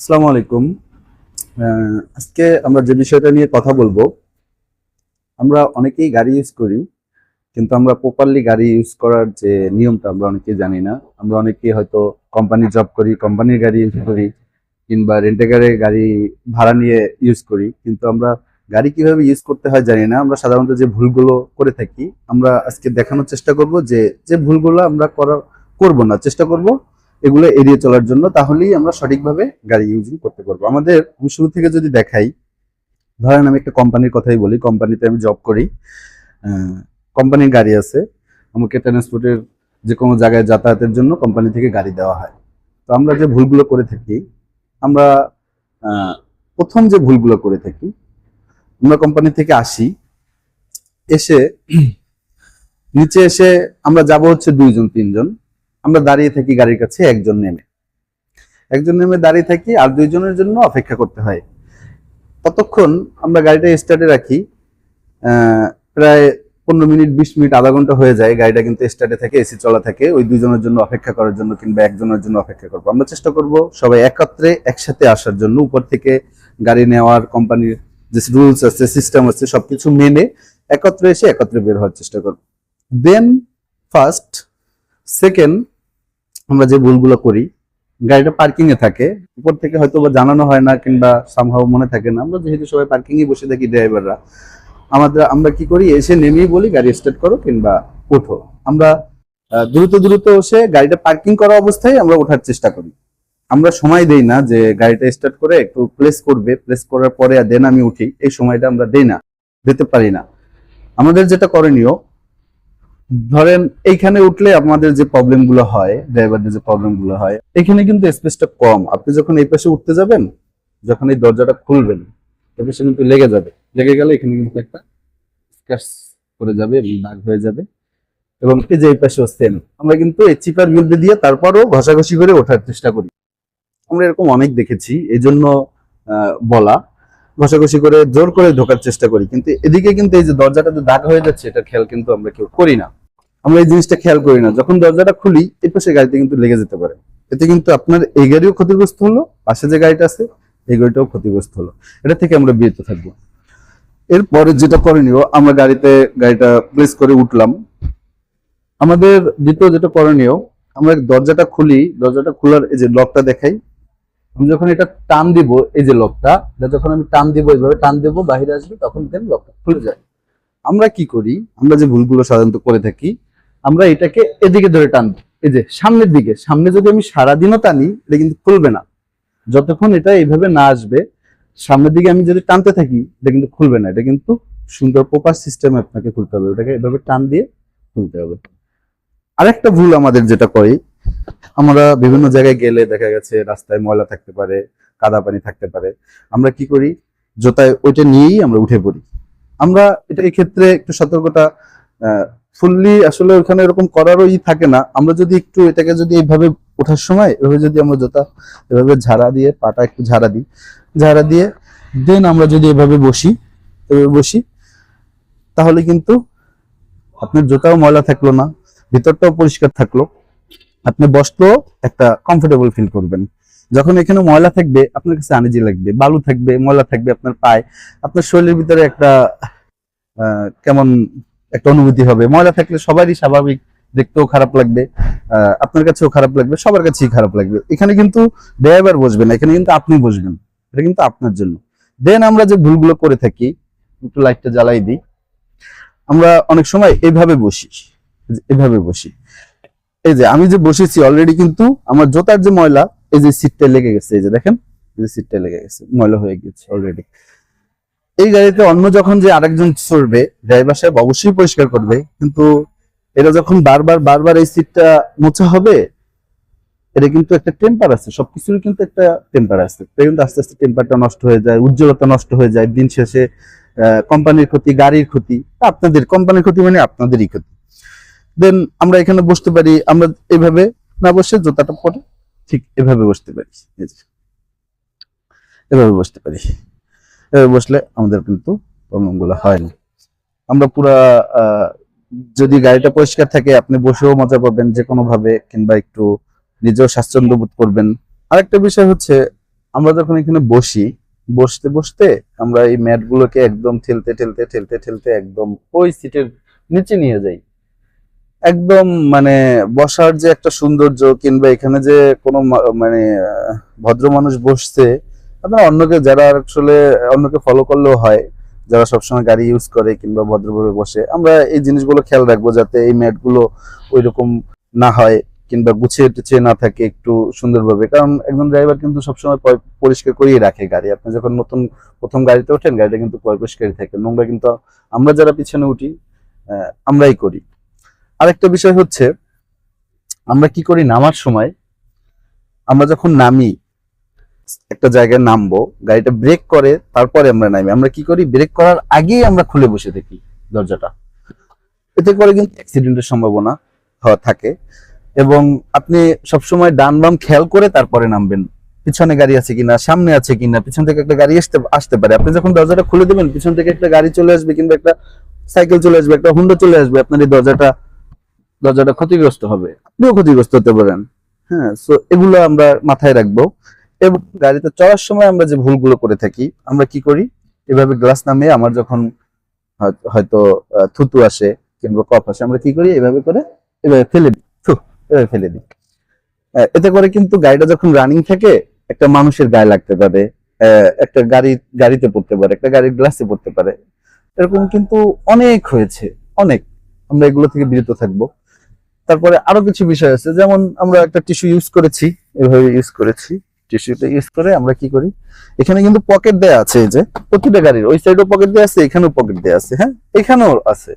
আসসালামু আলাইকুম। আজকে আমরা যে বিষয়টা নিয়ে কথা বলব, আমরা অনেকেই গাড়ি ইউজ করি, কিন্তু আমরা প্রপারলি গাড়ি ইউজ করার যে নিয়মটা আমরা অনেকেই জানি না। আমরা অনেকেই হয়তো কোম্পানি জব করি কোম্পানির গাড়ি ইউজ করি, কিংবা রেন্টেকারে গাড়ি ভাড়া নিয়ে ইউজ করি, কিন্তু আমরা গাড়ি কীভাবে ইউজ করতে হয় জানি না। আমরা সাধারণত যে ভুলগুলো করে থাকি, আমরা আজকে দেখানোর চেষ্টা করব যে যে ভুলগুলো আমরা করা, করব না, চেষ্টা করব এগুলো এড়িয়ে চলার জন্য তাহলেই আমরা সঠিকভাবে গাড়ি ইউজিং করতে পারব। আমাদের আমি শুরু থেকে যদি দেখাই, ধরেন আমি একটা কোম্পানির কথাই বলি, কোম্পানিতে আমি জব করি কোম্পানির গাড়ি আছে, আমাকে ট্রান্সপোর্টের যে কোনো জায়গায় যাতায়াতের জন্য কোম্পানি থেকে গাড়ি দেওয়া হয়। তো আমরা যে ভুলগুলো করে থাকি, আমরা প্রথম যে ভুলগুলো করে থাকি, আমরা কোম্পানি থেকে আসি, এসে, নিচে এসে আমরা যাব হচ্ছে দুইজন, তিনজন। আমরা দাঁড়িয়ে থাকি গাড়ির কাছে, একজন নেমে। একজন নেমে দাঁড়িয়ে থাকি আর দুইজনের জন্য অপেক্ষা করতে হয়। ততক্ষণ আমরা গাড়িটা স্টার্টে রাখি। প্রায় পনেরো মিনিট, বিশ মিনিট, আধা ঘণ্টা হয়ে যায় গাড়িটা কিন্তু স্টার্টে থাকে, এসি চলা থাকে। ওই দুইজনের জন্য অপেক্ষা করার জন্য কিংবা একজনের জন্য অপেক্ষা করব। আমরা চেষ্টা করব সবাই একত্রে একসাথে আসার জন্য। উপর থেকে গাড়ি নেওয়ার কোম্পানির যে রুলস আছে সিস্টেম আছে, সবকিছু মেনে একত্রে এসে একত্রে বের হওয়ার চেষ্টা করব। দেন ফার্স্ট সেকেন্ড আমরা যে ভুলগুলো করি, গাড়িটা পার্কিং এ থাকে, উপর থেকে হয়তো বা জানানো হয় না কিংবা সামহাও মনে থাকে না, আমরা যেহেতু সবাই পার্কিং এ বসে থাকি ড্রাইভাররা আমাদের, আমরা কি করি, এসে নেমেই বলি, গাড়ি স্টার্ট করো কিংবা ওঠো। আমরা দ্রুত দ্রুত এসে গাড়িটা পার্কিং করা অবস্থায় আমরা ওঠার চেষ্টা করি। আমরা সময় দেই না যে গাড়িটা স্টার্ট করে একটু প্লেস করবে প্লেস করার পরে দেন আমি উঠি, এই সময়টা আমরা দেই না, দিতে পারি না। আমাদের যেটা করণীয় ধরেন এইখানে উঠলে আমাদের যে প্রবলেমগুলো হয় ড্রাইভারদের যে প্রবলেমগুলো হয়, এখানে কিন্তু স্পেসটা কম। আপনি যখন এই পাশে উঠতে যাবেন, যখন এই দরজাটা খুলবেন, এই পাশে কিন্তু লেগে যাবে। লেগে গেলে এখানে কিন্তু একটা স্ক্র্যাচ করে যাবে দাগ হয়ে যাবে। এবং এই যে এই পাশেও সেম আমরা কিন্তু এই চিপার বিলতে দিয়ে তারপরও ঘষাঘষি করে ওঠার চেষ্টা করি। আমরা এরকম অনেক দেখেছি এই জন্য বলা। ঘষাঘষি করে জোর করে ঢোকার চেষ্টা করি। কিন্তু এদিকে কিন্তু এই যে দরজাটা যে দাগ হয়ে যাচ্ছে এটা খেয়াল কিন্তু আমরা কেউ করি না। আমরা এই জিনিসটা খেয়াল করি না। যখন দরজাটা খুলি, এই পাশে গাড়িতে কিন্তু লেগে যেতে পারে। এতে কিন্তু আপনার এই গাড়িও ক্ষতিগ্রস্ত হলো, পাশে যে গাড়িটা আছে, এই গাড়িটাও ক্ষতিগ্রস্ত হলো। এটা থেকে আমরা বিরত থাকব। এরপরে যেটা করণীয়, আমরা গাড়িতে, গাড়িটা প্লেস করে উঠলাম। আমাদের দ্বিতীয় যেটা করণীয়, আমরা দরজাটা খুলি, দরজাটা খোলার এই যে লকটা দেখাই। আমি যখন এটা টান দিব, এই যে লকটা যখন আমি টান দিব, এইভাবে টান দিব বাইরে আসবে, তখন দেন লকটা খুলে যায়। আমরা কি করি? আমরা যে ভুলগুলো সাধারণত করে থাকি আমরা এটাকে এদিকে ধরে টানবো। এই যে সামনের দিকে, সামনে যদি আমি সারাদিনও টানি, এটা কিন্তু খুলবে না। যতক্ষণ এটা এইভাবে না আসবে, সামনের দিকে আমি যদি টানতে থাকি, এটা কিন্তু খুলবে না। এটা কিন্তু সুন্দর প্রপার সিস্টেমে আপনাকে খুলতে হবে। ওটাকে এভাবে টান দিয়ে খুলতে হবে। আরেকটা ভুল আমাদের যেটা করি, আমরা বিভিন্ন জায়গায় গেলে দেখা গেছে রাস্তায় ময়লা থাকতে পারে, কাদা পানি থাকতে পারে। আমরা কি করি? জোতায় ওইটা নিয়েই আমরা উঠে পড়ি। আমরা এটা এই ক্ষেত্রে একটু সতর্কতা ফুললি আসলে ওখানে এরকম করারও ই থাকে না। আমরা যদি একটু এটাকে যদি এইভাবে ওঠার সময়, এভাবে যদি আমরা জোতা এভাবে ঝাড়া দিয়ে, পাটা একটু ঝাড়া দিই, ঝাড়া দিয়ে দেন আমরা যদি এভাবে বসি এভাবে বসি, তাহলে কিন্তু আপনার জোতাও ময়লা থাকল না, ভিতরটাও পরিষ্কার থাকল। আপনি বসলেও একটা কমফোর্টেবল ফিল করবেন। যখন এখানে ময়লা থাকবে, আপনার কাছে আনিজি লাগবে, বালু থাকবে, ময়লা থাকবে আপনার পায়ে, আপনার শরীরের ভিতরে একটা কেমন একটা অনুভূতি হবে। ময়লা থাকলে সবারই স্বাভাবিক, দেখতেও খারাপ লাগবে আপনার কাছেও খারাপ লাগবে, সবার কাছেই খারাপ লাগবে। এখানে কিন্তু ড্রাইভার বসবে না, এখানে কিন্তু আপনি বসবেন, এটা কিন্তু আপনার জন্য। দেন আমরা যে ভুলগুলো করে থাকি, একটু লাইটটা জ্বালাই দিই। আমরা অনেক সময় এইভাবে বসি এভাবে বসি। এই যে আমি যে বসেছি অলরেডি কিন্তু আমার জোতার যে ময়লা, এই যে সিটটা লেগে গেছে, এই যে দেখেন, এই যে সিটটা লেগে গেছে, ময়লা হয়ে গেছে অলরেডি এই গাড়িতে অন্য যখন যে আরেকজন চড়বে ড্রাইভার সাহেব অবশ্যই পরিষ্কার করবে, কিন্তু এটা যখন বারবার বারবার এই সিটটা মোছা হবে, এটা কিন্তু একটা টেম্পার আছে সবকিছুর কিন্তু একটা টেম্পার আছে। এটা কিন্তু আস্তে আস্তে টেম্পারটা নষ্ট হয়ে যায়, উজ্জ্বলতা নষ্ট হয়ে যায়, দিন শেষে কোম্পানির ক্ষতি, গাড়ির ক্ষতি আপনাদের কোম্পানির ক্ষতি মানে আপনাদেরই ক্ষতি। দেন আমরা এখানে বসতে পারি, আমরা এভাবে না বসে জুতাটা পরে ঠিক এভাবে বসতে পারি। এভাবে বসতে পারি। বসলে আমাদের কিন্তু প্রবলেমগুলো হয় না। আমরা পুরা যদি গাড়িটা পরিষ্কার থাকে, আপনি বসেও মজা পাবেন যে কোনো ভাবে কিংবা একটু নিজেও স্বাচ্ছন্দ্য বোধ করবেন। আরেকটা বিষয় হচ্ছে, আমরা যখন এখানে বসি, বসতে বসতে আমরা এই ম্যাট গুলোকে একদম ঠেলতে ঠেলতে ঠেলতে ঠেলতে একদম ওই সিটের নিচে নিয়ে যাই। একদম মানে বসার যে একটা সৌন্দর্য, কিংবা এখানে যে কোনো মানে ভদ্র মানুষ বসছে আপনার অন্যকে যারা আসলে, অন্যকে ফলো করলেও হয়, যারা সবসময় গাড়ি ইউজ করে কিংবা ভদ্রভাবে বসে, আমরা এই জিনিসগুলো খেয়াল রাখব যাতে এই ম্যাটগুলো ওই রকম না হয় কিংবা গুছিয়ে টুছিয়ে না থাকে একটু সুন্দরভাবে। কারণ একজন ড্রাইভার কিন্তু সবসময় পরিষ্কার করিয়ে রাখে গাড়ি। আপনি যখন নতুন, প্রথম গাড়িতে ওঠেন, গাড়িটা কিন্তু পরিষ্কারই থাকে। নোংরা কিন্তু আমরা যারা পিছনে উঠি আমরাই করি। আরেকটা বিষয় হচ্ছে, আমরা কি করি নামার সময়? আমরা যখন নামি একটা জায়গায় নামবো, গাড়িটা ব্রেক করে তারপরে আমরা নামি। আমরা কি করি? ব্রেক করার আগেই আমরা খুলে বসে থাকি দরজাটা। এতে করে কিন্তু অ্যাক্সিডেন্টের সম্ভাবনা হওয়া থাকে এবং আপনি সবসময় ডান বাম খেয়াল করে তারপরে নামবেন। পিছনে গাড়ি আছে কিনা, সামনে আছে কিনা, পিছন থেকে একটা গাড়ি আসতে আসতে পারে। আপনি যখন দরজাটা খুলে দেবেন, পিছন থেকে একটা গাড়ি চলে আসবে কিংবা একটা সাইকেল চলে আসবে, একটা হুন্ডা চলে আসবে, আপনার এই দরজাটা দরজাটা ক্ষতিগ্রস্ত হবে। আপনিও ক্ষতিগ্রস্ত হতে পারেন। হ্যাঁ সো এগুলো আমরা মাথায় রাখব। এবং গাড়িতে চড়ার সময় আমরা যে ভুলগুলো করে থাকি, আমরা কি করি? এভাবে গ্লাস নামিয়ে আমার যখন হয়- হয়তো থুতু আসে কিংবা কফ আসে, আমরা কি করি? এভাবে করে, এভাবে ফেলে দিই। এভাবে ফেলে দিই। এতে করে কিন্তু গাড়িটা যখন রানিং থাকে, একটা মানুষের গায়ে লাগতে পারে একটা গাড়ি, গাড়িতে পড়তে পারে, একটা গাড়ির গ্লাসে পড়তে পারে। এরকম কিন্তু অনেক হয়েছে, অনেক। আমরা এগুলো থেকে বিরত থাকব। তারপরে আরও কিছু বিষয় আছে, যেমন আমরা একটা টিস্যু ইউজ করেছি, এভাবে ইউজ করেছি। টিস্যুটা ইউজ করে আমরা কি করি? এখানে কিন্তু পকেট দেয়া আছে এই যে, প্রতিটা গাড়ির, ওই সাইডেও পকেট দেয়া আছে, এখানেও পকেট দেয়া আছে হ্যাঁ? এখানেও আছে।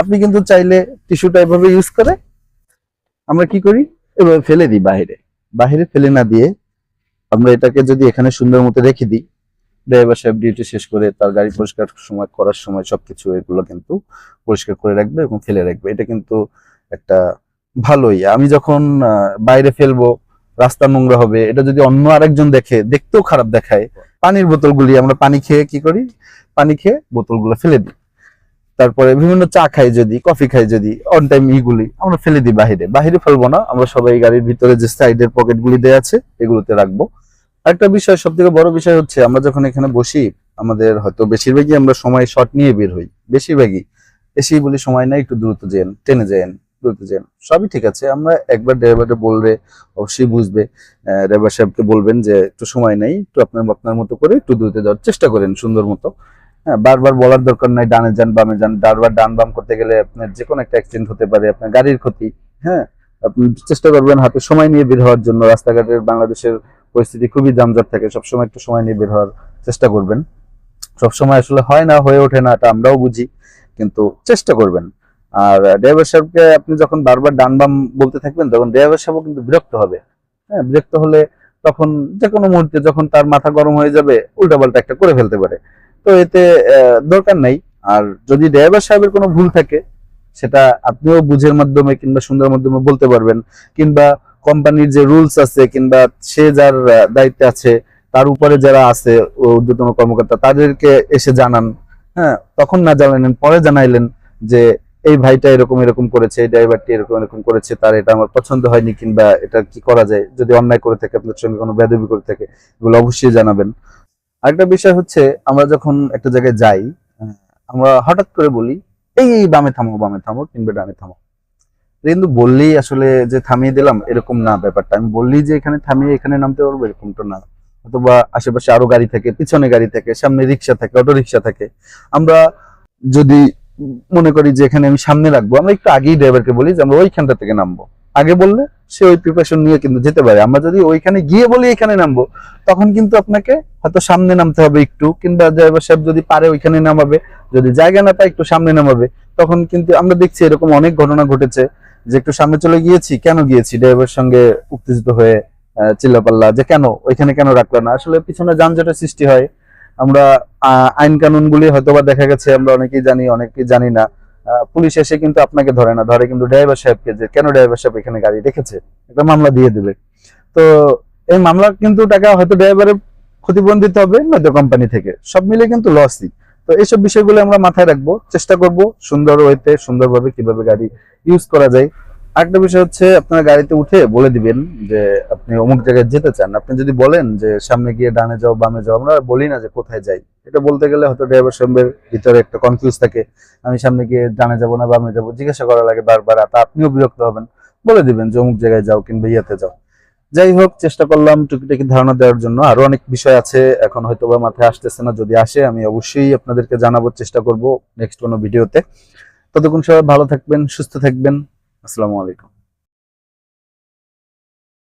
আপনি কিন্তু চাইলে টিস্যুটা এভাবে ইউজ করে আমরা কি করি? এভাবে ফেলে দিই বাইরে বাইরে ফেলে না দিয়ে আমরা এটাকে যদি এখানে সুন্দর মতো রেখে দিই ড্রাইভার সাহেব ডিউটি শেষ করে তার গাড়ি পরিষ্কার সময়, করার সময় সবকিছু এগুলো কিন্তু পরিষ্কার করে রাখবে এবং ফেলে রাখবে। এটা কিন্তু একটা ভালোই আমি যখন বাইরে ফেলব রাস্তা নোংরা হবে, এটা যদি অন্য আরেকজন দেখে, দেখতেও খারাপ দেখায়, পানির বোতলগুলি আমরা পানি খেয়ে কি করি? পানি খেয়ে বোতলগুলো ফেলে দিই। তারপরে বিভিন্ন চা খাই যদি, কফি খাই যদি অন টাইম ইগুলি আমরা ফেলে দিই বাহিরে। বাহিরে ফেলব না, আমরা সবাই গাড়ির ভিতরে যে সাইডের পকেট গুলি দেওয়া আছে, এগুলোতে রাখব। আরেকটা বিষয় সব থেকে বড় বিষয় হচ্ছে, আমরা যখন এখানে বসি, আমাদের হয়তো বেশিরভাগই আমরা সময় শর্ট নিয়ে বের হই। বেশিরভাগই। এসেই বলি সময় নাই, একটু দ্রুত যেন, টেনে যেন। দ্রুত যেন সবই ঠিক আছে, আমরা একবার ড্রাইভারকে বললে অবশ্যই বুঝবে। ড্রাইভার সাহেবকে বলবেন যে, একটু সময় নেই, একটু আপনার আপনার মতো করে একটু দ্রুত যাওয়ার চেষ্টা করেন, সুন্দর মতো। হ্যাঁ বারবার বলার দরকার নাই, ডানে যান, বামে যান, বারবার ডান বাম করতে গেলে আপনার যে কোনো একটা অ্যাক্সিডেন্ট হতে পারে, আপনার গাড়ির ক্ষতি হ্যাঁ। আপনি চেষ্টা করবেন হাতে সময় নিয়ে বের হওয়ার জন্য রাস্তাঘাটের বাংলাদেশের পরিস্থিতি খুবই জামজাট থাকে, সবসময় একটু সময় নিয়ে বের হওয়ার চেষ্টা করবেন। সবসময় আসলে হয় না, হয়ে ওঠে না, এটা আমরাও বুঝি, কিন্তু চেষ্টা করবেন। আর ড্রাইভার সাহেবকে আপনি যখন বারবার ডান বাম বলতে থাকবেন, তখন ড্রাইভার সাহেবও কিন্তু বিরক্ত হবে। হ্যাঁ বিরক্ত হলে তখন যে কোনো মুহূর্তে যখন তার মাথা গরম হয়ে যাবে, উল্টাপাল্টা একটা করে ফেলতে পারে। তো এতে দরকার নাই। আর যদি ড্রাইভার সাহেবের কোনো ভুল থাকে, সেটা আপনিও বুঝের মাধ্যমে কিংবা সুন্দর মাধ্যমে বলতে পারবেন। কিংবা কোম্পানির যে রুলস আছে, কিংবা সে যার দায়িত্বে আছে, তার উপরে যারা আছে ঊর্ধ্বতন কর্মকর্তা, তাদেরকে এসে জানান। হ্যাঁ তখন না জানালেন, পরে জানাইলেন যে এই ভাইটা এরকম এরকম করেছে, এই ড্রাইভারটি এরকম এরকম করেছে, তার এটা আমার পছন্দ হয়নি কিংবা এটা কি করা যায়? যদি অন্যায় করে থাকে আপনার সঙ্গে কোনো বেদবি করে থাকে, এগুলো অবশ্যই জানাবেন। আরেকটা বিষয় হচ্ছে, আমরা যখন একটা জায়গায় যাই আমরা হঠাৎ করে বলি, এই এই, বামে থামো বামে থামো, কিংবা ডানে থামো। কিন্তু বললেই আসলে যে থামিয়ে দিলাম, এরকম না ব্যাপারটা। আমি বললি যে এখানে থামিয়ে এখানে নামতে পারব, এরকমটা না। অথবা আশেপাশে আরও গাড়ি থাকে, পিছনে গাড়ি থাকে, সামনে রিক্সা থাকে অটো রিক্সা থাকে। আমরা যদি মনে করি যে এখানে আমি সামনে রাখব। আমরা একটু আগেই ড্রাইভারকে বলি যে আমরা ওইখানটা থেকে নামবো। আগে বললে সে ওই প্রিপারেশন নিয়ে কিন্তু যেতে পারে। আমরা যদি ওইখানে গিয়ে বলি এখানে নামবো, তখন কিন্তু আপনাকে হয়তো সামনে নামতে হবে একটু, কিংবা ড্রাইভার সাহেব যদি পারে ওইখানে নামাবে, যদি জায়গা না পায় একটু সামনে নামাবে, তখন কিন্তু আমরা দেখছি এরকম অনেক ঘটনা ঘটেছে যে একটু সামনে চলে গিয়েছি, কেন গিয়েছি? ড্রাইভার সঙ্গে উত্তেজিত হয়ে চিল্লাপাল্লা যে কেন? ওইখানে কেন রাখল না? আসলে পিছনে যানজটের সৃষ্টি হয়। আমরা আইন কানুন গুলি হয়তো বা দেখা গেছে, আমরা অনেকেই জানি অনেকেই জানি না। পুলিশ এসে কিন্তু আপনাকে ধরে না, ধরে কিন্তু ড্রাইভার সাহেবকে যে, কেন ড্রাইভার সাহেব এখানে গাড়ি রেখেছে? একটা মামলা দিয়ে দেবে। তো এই মামলা কিন্তু টাকা হয়তো ড্রাইভারের ক্ষতিপূরণ দিতে হবে, নয়তো কোম্পানি থেকে। সব মিলে কিন্তু লসই তো এইসব বিষয়গুলো আমরা মাথায় রাখব, চেষ্টা করব সুন্দর ওয়েতে সুন্দরভাবে কীভাবে গাড়ি ইউজ করা যায়। আরেকটা বিষয় হচ্ছে, আপনার গাড়িতে উঠে বলে দিবেন যে আপনি অমুক জায়গায় যেতে চান। আপনি যদি বলেন যে সামনে গিয়ে ডানে যাও, বামে যাও, আমরা বলি না যে কোথায় যাই। এটা বলতে গেলে হয়তো ড্রাইভার সাহেবের ভিতরে একটা কনফিউজ থাকে। আমি সামনে গিয়ে ডানে যাব না, বামে যাব, জিজ্ঞাসা করা লাগে বারবার তা আপনিও বিরক্ত হবেন। বলে দিবেন যে অমুক জায়গায় যাও কিংবা ইয়াতে যাও। যাই হোক, চেষ্টা করলাম টুকিটাকি ধারণা দেওয়ার জন্য। আরও অনেক বিষয় আছে, এখন হয়তো বা মাথায় আসতেছে না, যদি আসে আমি অবশ্যই আপনাদেরকে জানাবার চেষ্টা করব নেক্সট কোনো ভিডিওতে ততক্ষণ সবাই ভালো থাকবেন, সুস্থ থাকবেন। আসসালামু আলাইকুম।